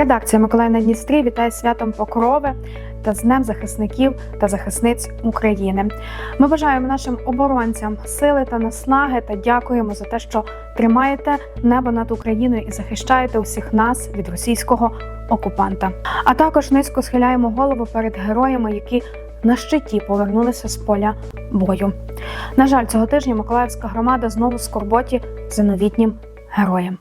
Редакція Миколаїв на Дністрі вітає святом Покрови та з Днем захисників та захисниць України. Ми бажаємо нашим оборонцям сили та наснаги та дякуємо за те, що тримаєте небо над Україною і захищаєте усіх нас від російського окупанта. А також низько схиляємо голову перед героями, які на щиті повернулися з поля бою. На жаль, цього тижня Миколаївська громада знову скорботі за новітнім героєм.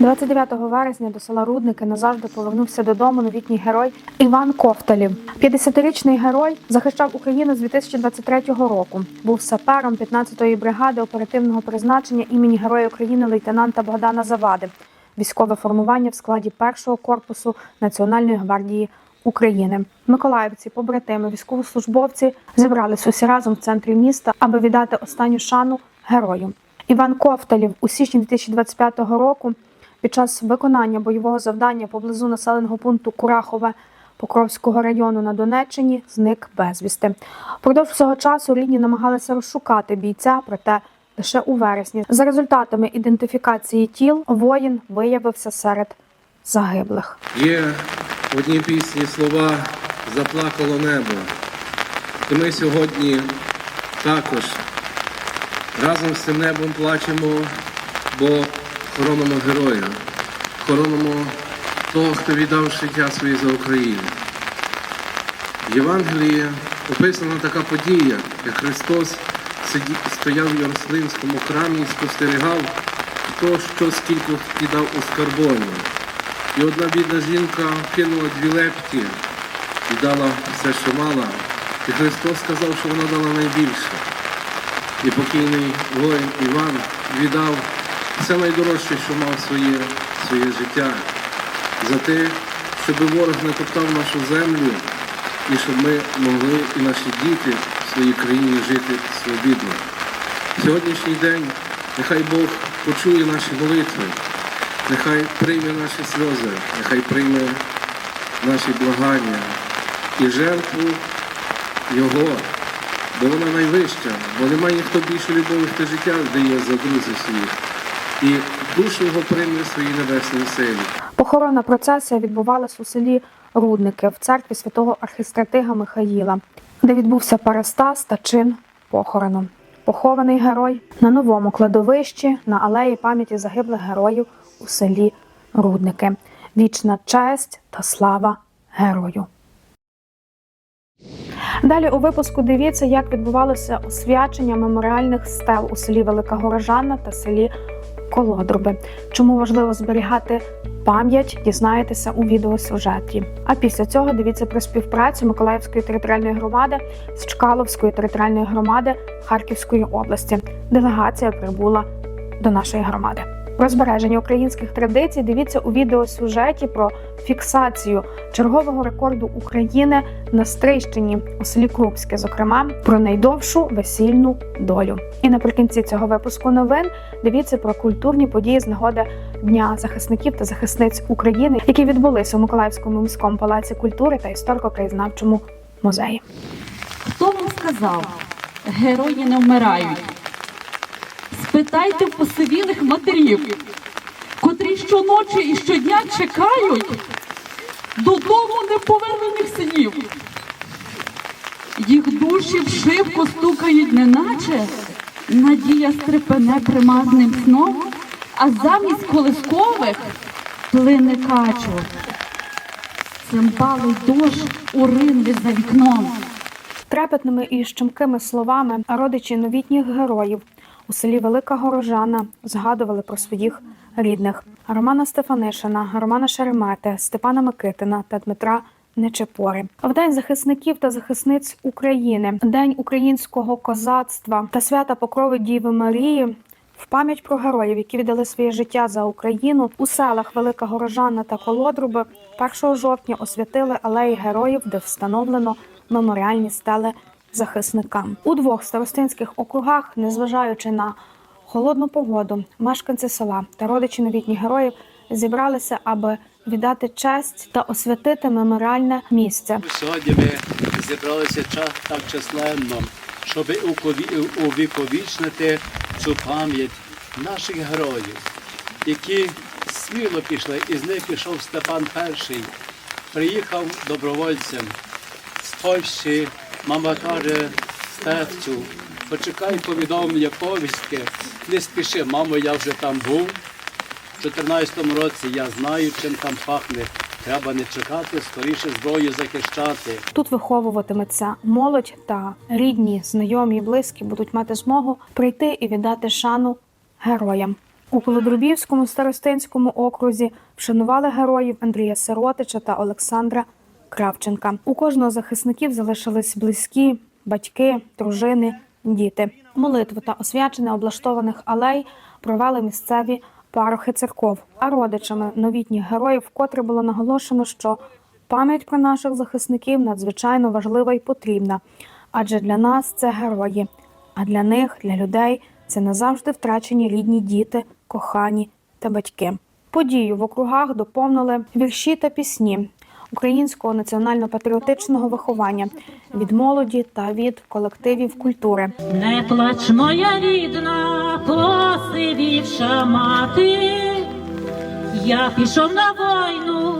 29 вересня до села Рудники назавжди повернувся додому новітній герой Іван Ковталів. 50-річний герой захищав Україну з 2023 року. Був сапером 15-ї бригади оперативного призначення імені Героя України лейтенанта Богдана Завади, військове формування в складі першого корпусу Національної гвардії України. Миколаївці, побратими, військовослужбовці зібрались усі разом в центрі міста, аби віддати останню шану герою. Іван Ковталів у січні 2025 року під час виконання бойового завдання поблизу населеного пункту Курахове Покровського району на Донеччині зник безвісти. Продовж цього часу рідні намагалися розшукати бійця, проте лише у вересні. За результатами ідентифікації тіл воїн виявився серед загиблих. Є в одній пісні слова Заплакало небо. І ми сьогодні також разом з цим небом плачемо, бо хоронимо героя, хоронимо того, хто віддав життя своє за Україну. В Євангелії описана така подія, як Христос стояв в Єрусалимському храмі і спостерігав, хто що скільки кидав у скарбоню. І одна бідна жінка кинула дві лепті і дала все, що мала. І Христос сказав, що вона дала найбільше. І покійний воїн Іван віддав все найдорожче, що мав своє, своє життя, за те, щоб ворог не топтав нашу землю, і щоб ми могли і наші діти в своїй країні жити свобідно. Сьогоднішній день нехай Бог почує наші молитви, нехай прийме наші сльози, нехай прийме наші благання і жертву Його, бо вона найвища, бо немає ніхто більше любові та життя дає за друзів своїх. І душу його прийме в своїй небесній силі. Похоронна процесія відбувалась у селі Рудники в церкві святого архістратига Михаїла, де відбувся парастас та чин похорону. Похований герой на новому кладовищі на алеї пам'яті загиблих героїв у селі Рудники. Вічна честь та слава герою. Далі у випуску дивіться, як відбувалося освячення меморіальних стел у селі Велика Горожанна та селі Колодруби. Чому важливо зберігати пам'ять, дізнаєтеся у відеосюжеті. А після цього дивіться про співпрацю Миколаївської територіальної громади з Чкаловської територіальної громади Харківської області. Делегація прибула до нашої громади. Про збереження українських традицій дивіться у відеосюжеті про фіксацію чергового рекорду України на Стрийщині у селі Крупське, зокрема про найдовшу весільну долю. І наприкінці цього випуску новин дивіться про культурні події з нагоди Дня захисників та захисниць України, які відбулися у Миколаївському міському палаці культури та історико-краєзнавчому музеї. Хто вам сказав, герої не вмирають? Спитайте посивілих матерів, котрі щоночі і щодня чекають додому неповернених синів. Їх душі вшивко стукають, неначе надія стрепене примазним сном, а замість колискових плине качу. Цимбалий дощ у ринві за вікном. Трепетними і щемкими словами родичі новітніх героїв у селі Велика Горожана згадували про своїх рідних Романа Стефанишина, Романа Шеремети, Степана Микитина та Дмитра Нечепори. В день захисників та захисниць України, день українського козацтва та свята Покрови Діви Марії. В пам'ять про героїв, які віддали своє життя за Україну, у селах Велика Горожана та Колодруби 1 жовтня освятили алеї героїв, де встановлено меморіальні стели захисникам. У двох старостинських округах, незважаючи на холодну погоду, мешканці села та родичі новітніх героїв зібралися, аби віддати честь та освятити меморіальне місце. Сьогодні ми зібралися так численно, щоб увіковічнити цю пам'ять наших героїв, які сміло пішли, і з них пішов Степан І. Приїхав добровольцем з Польщі, мама каже, стецю, почекай повідомлення, повістки, не спіши, мамо, я вже там був. У 14-му році я знаю, чим там пахне. Треба не чекати, скоріше зброю захищати. Тут виховуватиметься молодь та рідні, знайомі близькі будуть мати змогу прийти і віддати шану героям. У Колодрубівському старостинському окрузі вшанували героїв Андрія Сиротича та Олександра Кравченка. У кожного захисників залишились близькі, батьки, дружини, діти. Молитви та освячення облаштованих алей провели місцеві парохи церков. А родичами новітніх героїв вкотре було наголошено, що Пам'ять про наших захисників надзвичайно важлива і потрібна, адже для нас це герої, а для них, для людей, це назавжди втрачені рідні діти, кохані та батьки. Подію в округах доповнили вірші та пісні українського національно-патріотичного виховання від молоді та від колективів культури. Не плач, моя рідна, посивівша мати, я пішов на війну,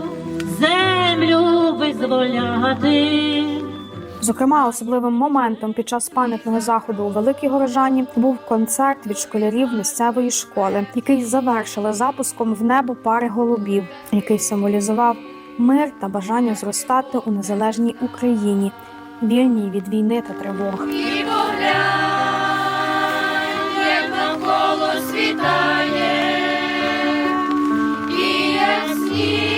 землю визволяти. Зокрема, особливим моментом під час пам'ятного заходу у Великій Горожані був концерт від школярів місцевої школи, який завершили запуском в небо пари голубів, який символізував мир та бажання зростати у незалежній Україні, вільній від війни та тривог. І поглянь, як навколо світає, і як сніг.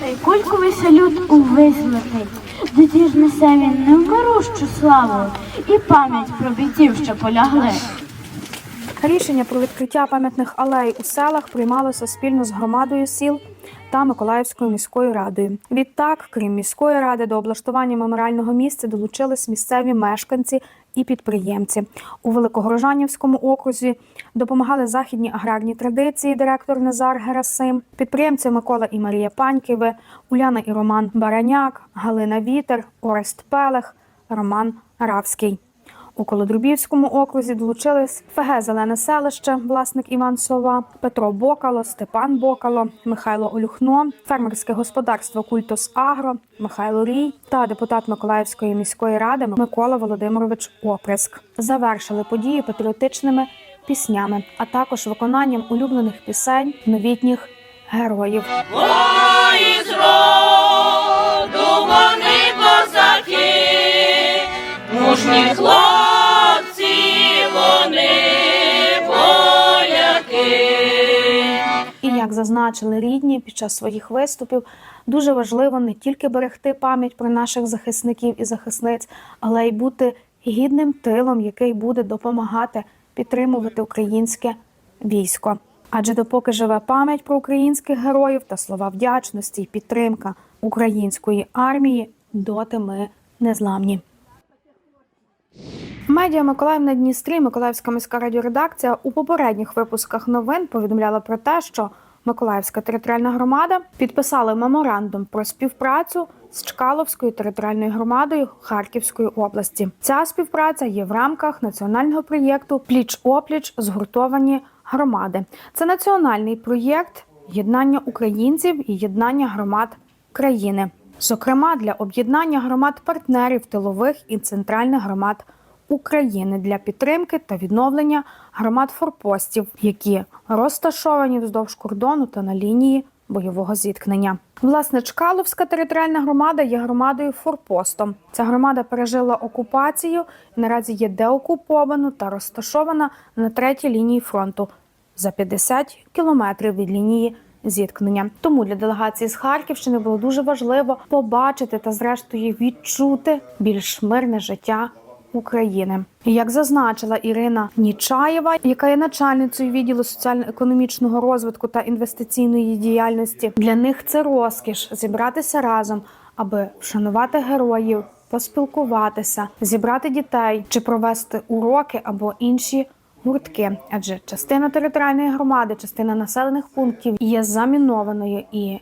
Та й кульку веселють увесь летить. Тоді ж несе він невмирущу славу і пам'ять про бійців, що полягли. Рішення про відкриття пам'ятних алей у селах приймалося спільно з громадою сіл та Миколаївською міською радою. Відтак, крім міської ради, до облаштування меморіального місця долучились місцеві мешканці і підприємці. У Великогорожанівському окрузі допомагали західні аграрні традиції, директор Назар Герасим, підприємці Микола і Марія Паньківи, Уляна і Роман Бараняк, Галина Вітер, Орест Пелех, Роман Равський. У Колодрубівському окрузі долучились ФГ Зелене селище, власник Іван Сова, Петро Бокало, Степан Бокало, Михайло Олюхно, фермерське господарство Культус Агро, Михайло Рій та депутат Миколаївської міської ради Микола Володимирович Оприск. Завершили події патріотичними піснями, а також виконанням улюблених пісень новітніх героїв. Ой, з роду мужні хлопці, вони поляки. І як зазначили рідні під час своїх виступів, дуже важливо не тільки берегти пам'ять про наших захисників і захисниць, але й бути гідним тилом, який буде допомагати підтримувати українське військо. Адже допоки живе пам'ять про українських героїв та слова вдячності і підтримка української армії, доти ми незламні. Медіа Миколаїв на Дністрі, Миколаївська міська радіоредакція у попередніх випусках новин повідомляла про те, що Миколаївська територіальна громада підписала меморандум про співпрацю з Чкаловською територіальною громадою Харківської області. Ця співпраця є в рамках національного проєкту Пліч опліч згуртовані громади. Це національний проєкт єднання українців і єднання громад країни, зокрема для об'єднання громад партнерів тилових і центральних громад України для підтримки та відновлення громад форпостів, які розташовані вздовж кордону та на лінії бойового зіткнення. Власне, Чкаловська територіальна громада є громадою форпостом. Ця громада пережила окупацію і наразі є деокупована та розташована на третій лінії фронту за 50 кілометрів від лінії зіткнення. Тому для делегації з Харківщини було дуже важливо побачити та, зрештою, відчути більш мирне життя України. Як зазначила Ірина Нічаєва, яка є начальницею відділу соціально-економічного розвитку та інвестиційної діяльності, для них це розкіш зібратися разом, аби вшанувати героїв, поспілкуватися, зібрати дітей чи провести уроки або інші гуртки. Адже частина територіальної громади, частина населених пунктів є замінованою і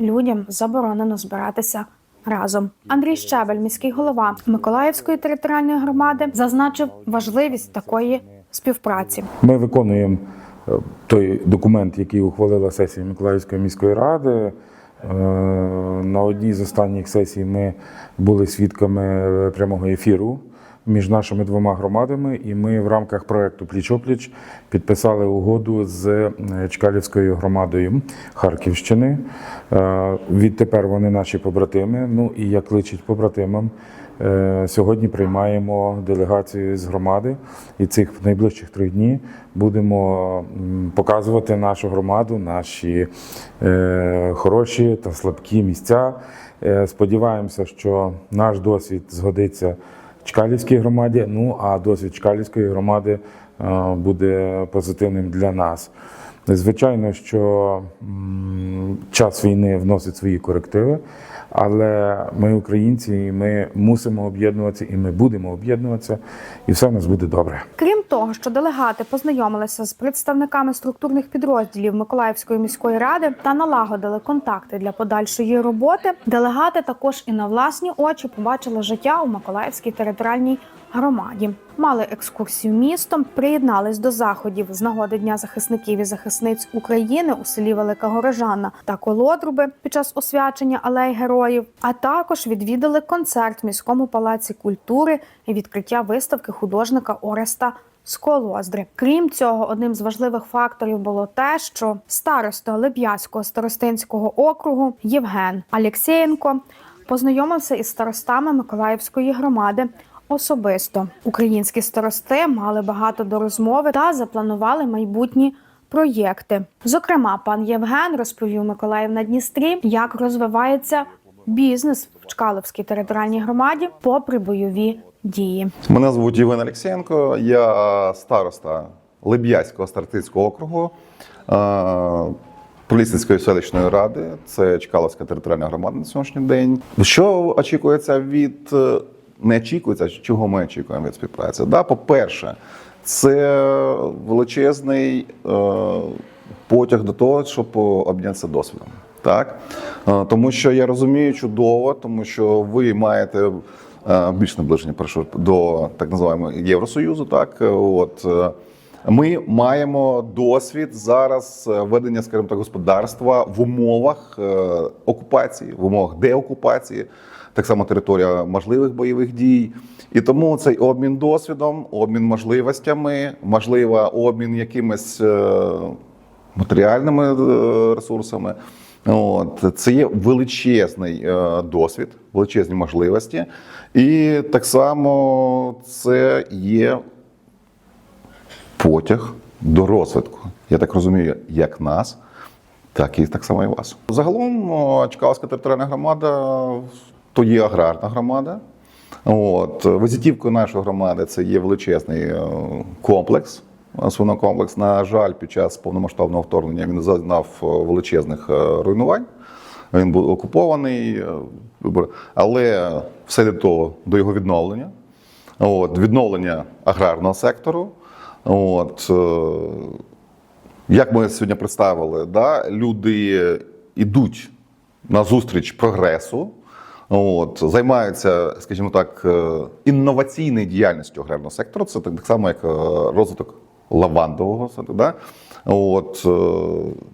людям заборонено збиратися разом. Андрій Щебель, міський голова Миколаївської територіальної громади, зазначив важливість такої співпраці. Ми виконуємо е, той документ, який ухвалила сесія Миколаївської міської ради. Е, На одній з останніх сесій ми були свідками прямого ефіру між нашими двома громадами, і ми в рамках проекту Пліч-опліч підписали угоду з е, Чкалівською громадою Харківщини. Е, Відтепер вони наші побратими. Ну і як личить побратимам, Е, Сьогодні приймаємо делегацію з громади, і цих найближчих три дні будемо показувати нашу громаду, наші хороші та слабкі місця. Сподіваємося, що наш досвід згодиться Чкалівській громаді. Ну а досвід Чкалівської громади е, буде позитивним для нас. Звичайно, що час війни вносить свої корективи, але ми українці, і ми мусимо об'єднуватися, і ми будемо об'єднуватися, і все в нас буде добре. Крім того, що делегати познайомилися з представниками структурних підрозділів Миколаївської міської ради та налагодили контакти для подальшої роботи. Делегати також і на власні очі побачили життя у Миколаївській територіальній громаді. Мали екскурсію містом, приєднались до заходів з нагоди Дня захисників і захисниць України у селі Велика Горожана та Колодруби під час освячення алей героїв. А також відвідали концерт в міському палаці культури і відкриття виставки художника Ореста з Колоздри. Крім цього, одним з важливих факторів було те, що староста Леб'язького старостинського округу Євген Алєксєєнко познайомився із старостами Миколаївської громади. Особисто українські старости мали багато до розмови та запланували майбутні проєкти. Зокрема, пан Євген розповів Миколаїв на Дністрі, як розвивається бізнес в Чкаловській територіальній громаді попри бойові дії. Мене звуть Євген Олексєнко, я староста Леб'язького стартицького округу е, Полісницької селищної ради. Це Чкаловська територіальна громада на сьогоднішній день. Що очікується від е, не очікується, чого ми очікуємо від співпраці? Да, по-перше, це величезний е, потяг до того, щоб обмінятися досвідом. Так? Е, Тому що я розумію чудово, тому що ви маєте е, більш наближення прошу, до так називаємо Євросоюзу. Так, от. Ми маємо досвід зараз ведення, скажімо так, господарства в умовах окупації, в умовах деокупації, так само територія можливих бойових дій. І тому цей обмін досвідом, обмін можливостями, можливо, обмін якимись е, матеріальними е, ресурсами. От це є величезний е, досвід, величезні можливості, і так само це є потяг до розвитку. Я так розумію, як нас, так і так само і вас. Загалом о, Чкалська територіальна громада то є аграрна громада. От визитівкою нашої громади це є величезний е, комплекс. Свинокомплекс. На жаль, під час повномасштабного вторгнення він зазнав е, величезних е, руйнувань. Він був окупований, але все до того до його відновлення. От, відновлення аграрного сектору. От, як ми сьогодні представили, да, люди йдуть на зустріч прогресу, от, займаються, скажімо так, е, інноваційною діяльністю аграрного сектору. Це так само, як е, розвиток лавандового. Да? От, е,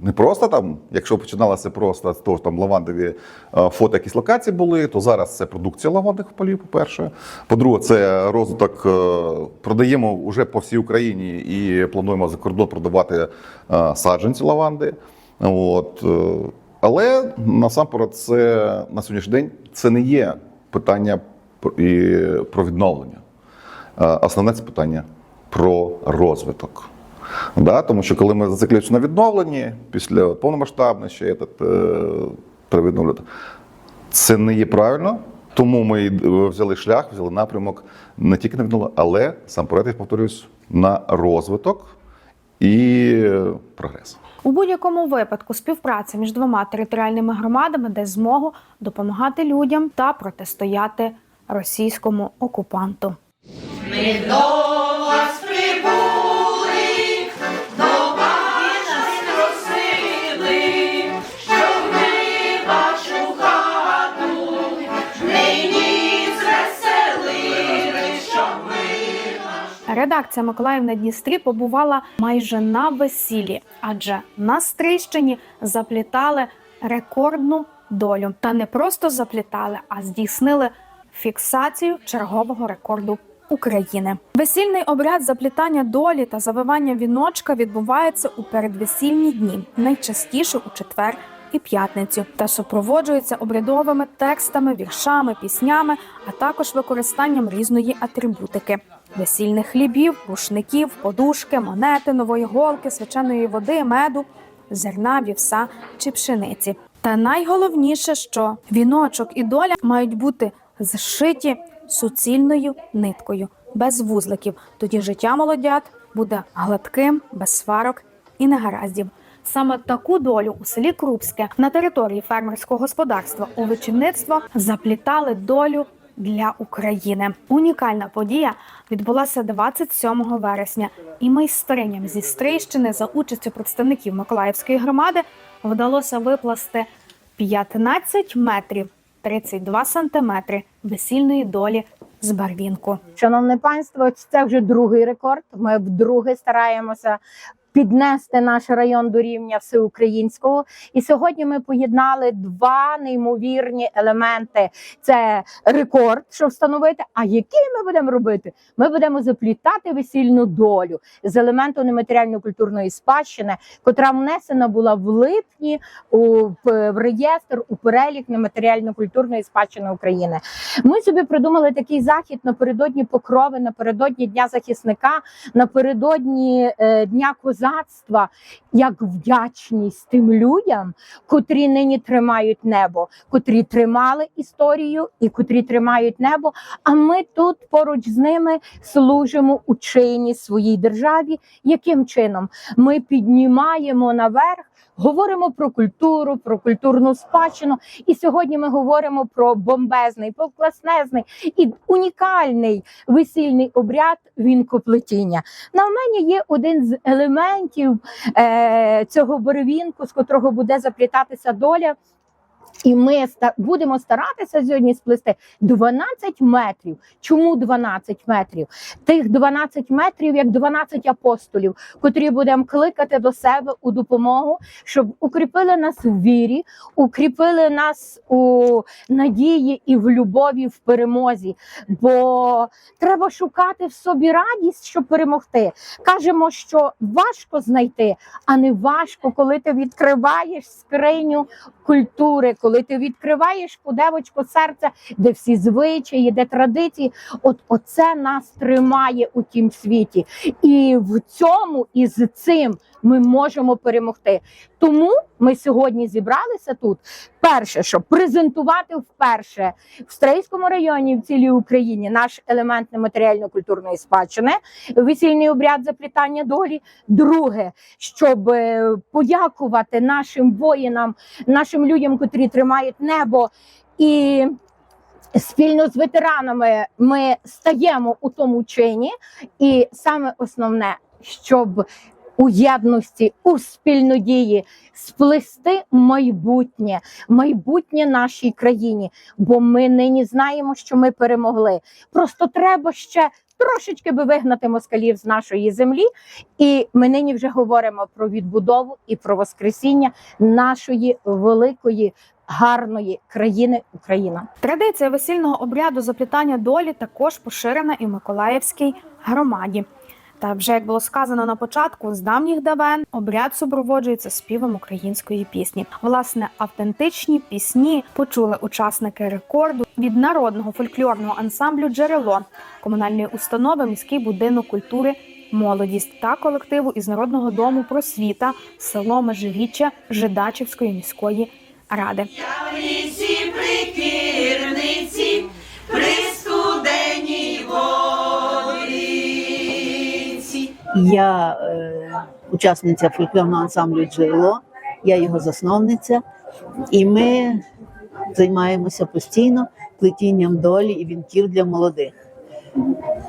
не просто там, якщо починалося просто з того, що там лавандові фото якісь локації були, то зараз це продукція лавандових полів, по-перше. По-друге, це розвиток продаємо вже по всій Україні і плануємо за кордон продавати саджанці лаванди. От, але насамперед, це на сьогоднішній день це не є питання про- відновлення. Основне це питання про розвиток. Да? Тому що коли ми зациклюємося на відновленні, після повномасштабного ще є е, треба відновлювати, це не є правильно. Тому ми е, взяли шлях, взяли напрямок не тільки на відновлення, але сам проект, я повторюсь, на розвиток і е, прогрес. У будь-якому випадку співпраця між двома територіальними громадами дасть змогу допомагати людям та протистояти російському окупанту. Ми Редакція Миколаїв на Дністрі побувала майже на весіллі, адже на Стрийщині заплітали рекордну долю. Та не просто заплітали, а здійснили фіксацію чергового рекорду України. Весільний обряд заплітання долі та завивання віночка відбувається у передвесільні дні, найчастіше у четвер і п'ятницю, та супроводжується обрядовими текстами, віршами, піснями, а також використанням різної атрибутики. Весільних хлібів, рушників, подушки, монети, нової голки, свяченої води, меду, зерна, вівса чи пшениці. Та найголовніше, що віночок і доля мають бути зшиті суцільною ниткою, без вузликів. Тоді життя молодят буде гладким, без сварок і негараздів. Саме таку долю у селі Крупське на території фермерського господарства у вечівництво заплітали долю для України. Унікальна подія відбулася 27 вересня, і майстриням зі Стрийщини за участю представників Миколаївської громади вдалося випласти 15 метрів 32 сантиметри весільної долі з барвінку. Шановне панство, це вже другий рекорд. Ми вдруге стараємося піднести наш район до рівня всеукраїнського. І сьогодні ми поєднали два неймовірні елементи: це рекорд, що встановити. А який ми будемо робити? Ми будемо заплітати весільну долю з елементу нематеріально-культурної спадщини, котра внесена була в липні у в реєстр у перелік нематеріально-культурної спадщини України. Ми собі придумали такий захід напередодні покрови, напередодні дня захисника, напередодні е, дня козацтва, як вдячність тим людям, котрі нині тримають небо, котрі тримали історію і котрі тримають небо. А ми тут поруч з ними служимо у чині своїй державі. Яким чином ми піднімаємо наверх? Говоримо про культуру, про культурну спадщину. І сьогодні ми говоримо про бомбезний, повкласнезний і унікальний весільний обряд вінкоплетіння. На мене є один з елементів е, цього боровінку, з котрого буде заплітатися доля. І ми будемо старатися сьогодні сплести 12 метрів. Чому 12 метрів? Тих 12 метрів, як 12 апостолів, котрі будемо кликати до себе у допомогу, щоб укріпили нас в вірі, укріпили нас у надії і в любові, в перемозі. Бо треба шукати в собі радість, щоб перемогти. Кажемо, що важко знайти, а не важко, коли ти відкриваєш скриню культури, коли ти відкриваєш подевочку серця, де всі звичаї, де традиції. От оце нас тримає у тім світі. І в цьому і з цим ми можемо перемогти. Тому ми сьогодні зібралися тут. Перше, щоб презентувати вперше в Стрийському районі в цілій Україні наш елемент нематеріально-культурної спадщини, весільний обряд заплітання долі. Друге, щоб е, подякувати нашим воїнам, нашим людям, котрі тримають небо і. Спільно з ветеранами ми стаємо у тому чині, і саме основне, щоб у єдності, у спільнодії сплести майбутнє, майбутнє нашій країні. Бо ми нині знаємо, що ми перемогли. Просто треба ще трошечки би вигнати москалів з нашої землі. І ми нині вже говоримо про відбудову і про воскресіння нашої великої. Гарної країни Україна. Традиція весільного обряду заплітання долі також поширена і в Миколаївській громаді. Та вже як було сказано на початку, з давніх давен обряд супроводжується співом української пісні. Власне, автентичні пісні почули учасники рекорду від народного фольклорного ансамблю Джерело комунальної установи міський будинок культури. Молодість та колективу із народного дому просвіта село Межиріччя Жидачівської міської ради. в лісі при кірниці, при Я е, учасниця фольклорного ансамблю Джерело, я його засновниця, і ми займаємося постійно плетінням долі і вінків для молодих.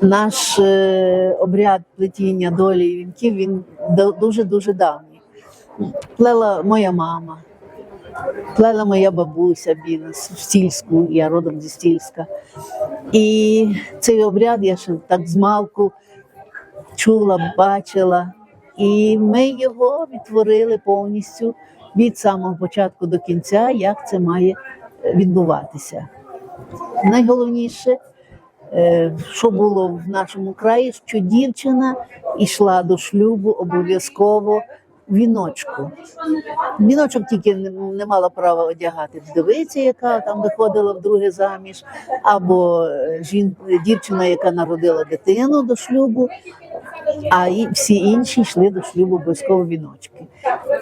Наш е, обряд плетіння долі і вінків він дуже дуже давній. Плела моя мама, плела моя бабуся біла в Стільську, я родом зі Стільська. І цей обряд я ще так змалку чула, бачила. І ми його відтворили повністю від самого початку до кінця, як це має е, відбуватися. Найголовніше, е, що було в нашому краї, що дівчина йшла до шлюбу обов'язково віночку. Віночок тільки не- мала права одягати вдовиця, яка там виходила вдруге заміж, або е, жін, дівчина, яка народила дитину до шлюбу, а всі інші йшли до шлюбу обов'язково віночки.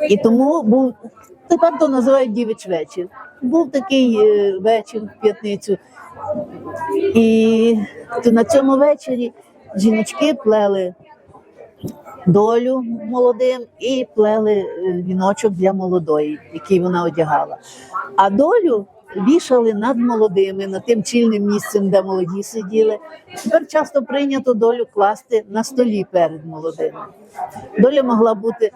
І тому був тепер то називають дівич вечір. Був такий е, вечір в п'ятницю. І то на цьому вечорі жіночки плели долю молодим і плели е, віночок для молодої, який вона одягала. А долю вішали над молодими, над тим чільним місцем, де молоді сиділи. Тепер часто прийнято долю класти на столі перед молодими. Доля могла бути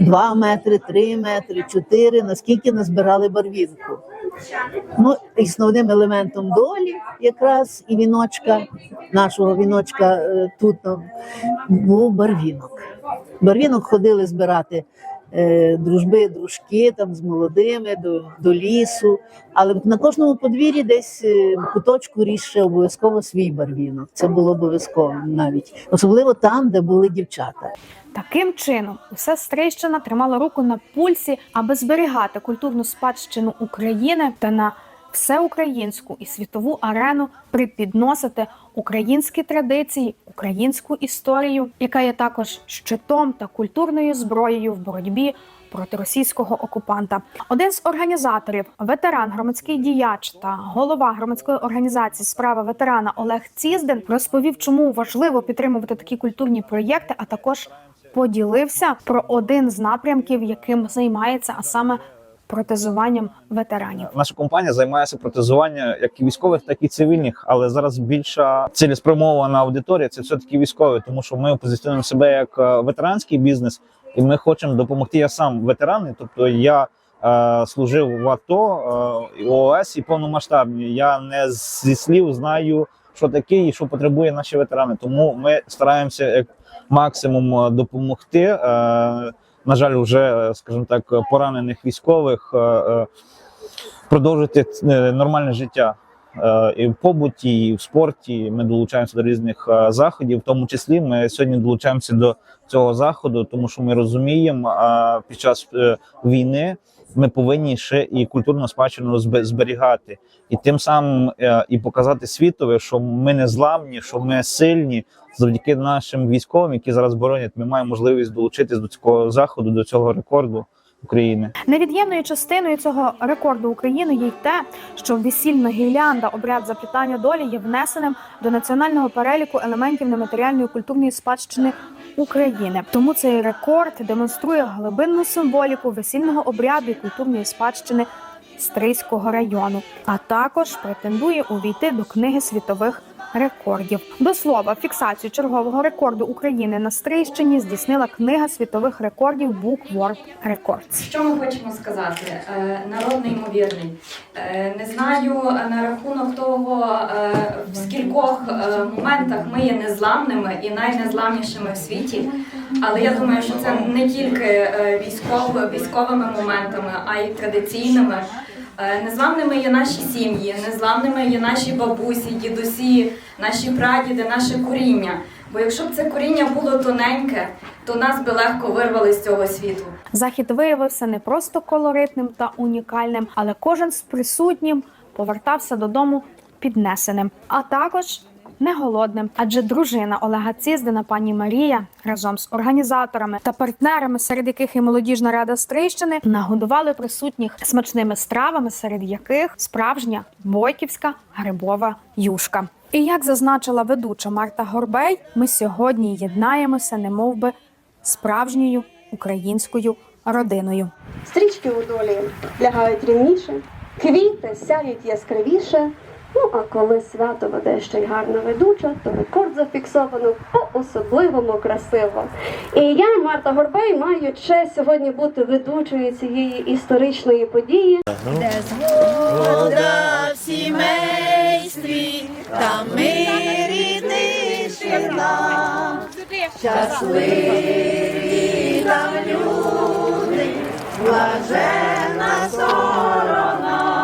2 метри, 3 метри, 4, наскільки назбирали барвінку. Ну, основним елементом долі, якраз і віночка, нашого віночка е, тут ну, був барвінок. Барвінок ходили збирати дружби, дружки там з молодими до, до лісу. Але на кожному подвір'ї десь е, в куточку ріс ще обов'язково свій барвінок. Це було обов'язково навіть, особливо там, де були дівчата. Таким чином, уся Стрийщина тримала руку на пульсі, аби зберігати культурну спадщину України та на всеукраїнську і світову арену припідносити українські традиції, українську історію, яка є також щитом та культурною зброєю в боротьбі проти російського окупанта. Один з організаторів, ветеран, громадський діяч та голова громадської організації справа ветерана Олег Цізден розповів, чому важливо підтримувати такі культурні проєкти, а також поділився про один з напрямків, яким займається, а саме протезуванням ветеранів. Наша компанія займається протезуванням як і військових, так і цивільних, але зараз більша цілеспрямована аудиторія це все таки військові, тому що ми позиціонуємо себе як е, ветеранський бізнес, і ми хочемо допомогти. Я сам ветеран, тобто я е, служив в АТО, е, ООС і повномасштабні. Я не зі слів знаю, що таке і що потребує наші ветерани. Тому ми стараємося як максимум допомогти. На жаль, вже, е, скажімо так, поранених військових е, е, продовжити нормальне життя. І в побуті, і в спорті ми долучаємося до різних заходів. В тому числі ми сьогодні долучаємося до цього заходу, тому що ми розуміємо, під час війни ми повинні ще і культурну спадщину зберігати, і тим самим е, і показати світові, що ми не зламні, що ми сильні завдяки нашим військовим, які зараз боронять. Ми маємо можливість долучитись до цього заходу, до цього рекорду України. Невід'ємною частиною цього рекорду України є й те, що весільна гірлянда, обряд заплітання долі є внесеним до національного переліку елементів нематеріальної культурної спадщини України. Тому цей рекорд демонструє глибинну символіку весільного обряду і культурної спадщини Стрийського району, а також претендує увійти до книги світових рекордів. До слова, фіксацію чергового рекорду України на Стрийщині здійснила книга світових рекордів Book World Records. Що ми хочемо сказати? Е, Народ неймовірний. Е, Не знаю на рахунок того, е, в скількох моментах ми є незламними і найнезламнішими в світі. Але я думаю, що це не тільки військовими моментами, а й традиційними. Е, Незламними є наші сім'ї, незламними є наші бабусі, дідусі, наші прадіди, наше коріння. Бо якщо б це коріння було тоненьке, то нас би легко вирвали з цього світу. Захід виявився не просто колоритним та унікальним, але кожен з присутнім повертався додому піднесеним, а також не голодним. Адже дружина Олега Циздина, пані Марія, разом з організаторами та партнерами, серед яких і молодіжна рада Стрийщини, нагодували присутніх смачними стравами, серед яких справжня бойківська грибова юшка. І як зазначила ведуча Марта Горбей, ми сьогодні єднаємося, немов би справжньою українською родиною. Стрічки у долі лягають рівніше, квіти сяють яскравіше. Ну а коли свято веде ще й гарна ведуча, то рекорд зафіксовано по-особливому красиво. І я, Марта Горбей, маю честь сьогодні бути ведучою цієї історичної події. Де згода в сімействі, та ми рідний нам. Щасливі там люди, блажена сторона,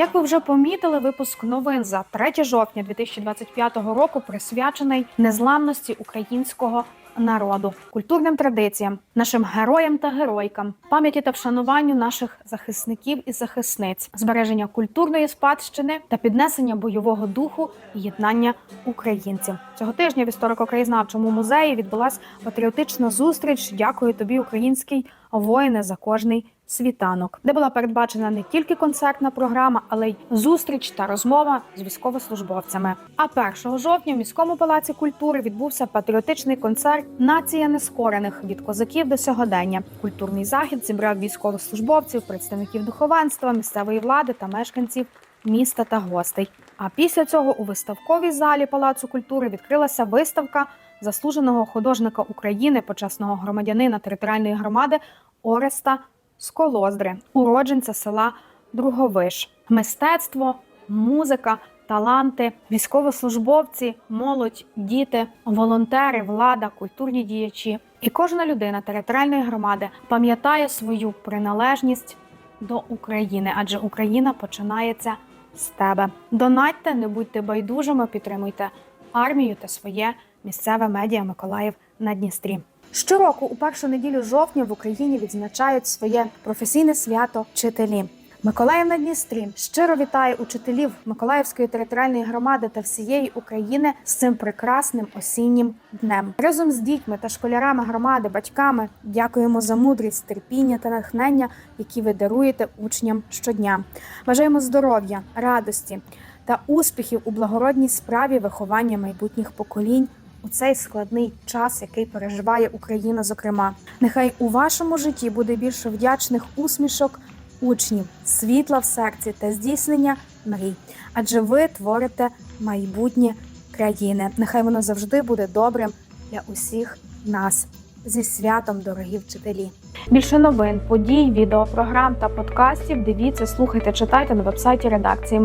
Як ви вже помітили, випуск новин за 3 жовтня 2025 року присвячений незламності українського народу, культурним традиціям, нашим героям та геройкам, пам'яті та вшануванню наших захисників і захисниць, збереження культурної спадщини та піднесення бойового духу і єднання українців. Цього тижня в історико-краєзнавчому музеї відбулася патріотична зустріч. Дякую тобі, український воїне, за кожний світанок, де була передбачена не тільки концертна програма, але й зустріч та розмова з військовослужбовцями. А 1 жовтня в міському палаці культури відбувся патріотичний концерт Нація нескорених від козаків до сьогодення. Культурний захід зібрав військовослужбовців, представників духовенства, місцевої влади та мешканців міста та гостей. А після цього у виставковій залі Палацу культури відкрилася виставка заслуженого художника України, почесного громадянина територіальної громади Ореста Сколоздри, уродженця села Друговиш. Мистецтво, музика, таланти, військовослужбовці, молодь, діти, волонтери, влада, культурні діячі. І кожна людина територіальної громади пам'ятає свою приналежність до України, адже Україна починається з тебе. Донатьте, не будьте байдужими, підтримуйте армію та своє місцеве медіа Миколаїв на Дністрі. Щороку у першу неділю жовтня в Україні відзначають своє професійне свято вчителі. Миколаїв на Дністрі щиро вітає учителів Миколаївської територіальної громади та всієї України з цим прекрасним осіннім днем. Разом з дітьми та школярами громади, батьками дякуємо за мудрість, терпіння та натхнення, які ви даруєте учням щодня. Бажаємо здоров'я, радості та успіхів у благородній справі виховання майбутніх поколінь у цей складний час, який переживає Україна. Зокрема, нехай у вашому житті буде більше вдячних усмішок учнів, світла в серці та здійснення мрій. Адже ви творите майбутнє країни. Нехай воно завжди буде добрим для усіх нас. Зі святом, дорогі вчителі. Більше новин, подій, відеопрограм та подкастів. Дивіться, слухайте, читайте на вебсайті редакції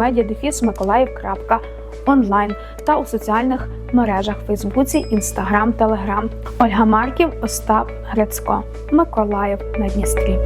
медіадефіс.миколаїв.онлайн та у соціальних мережах Фейсбуці, Інстаграм, Телеграм. Ольга Марків, Остап Грицько, Миколаїв на Дністрі.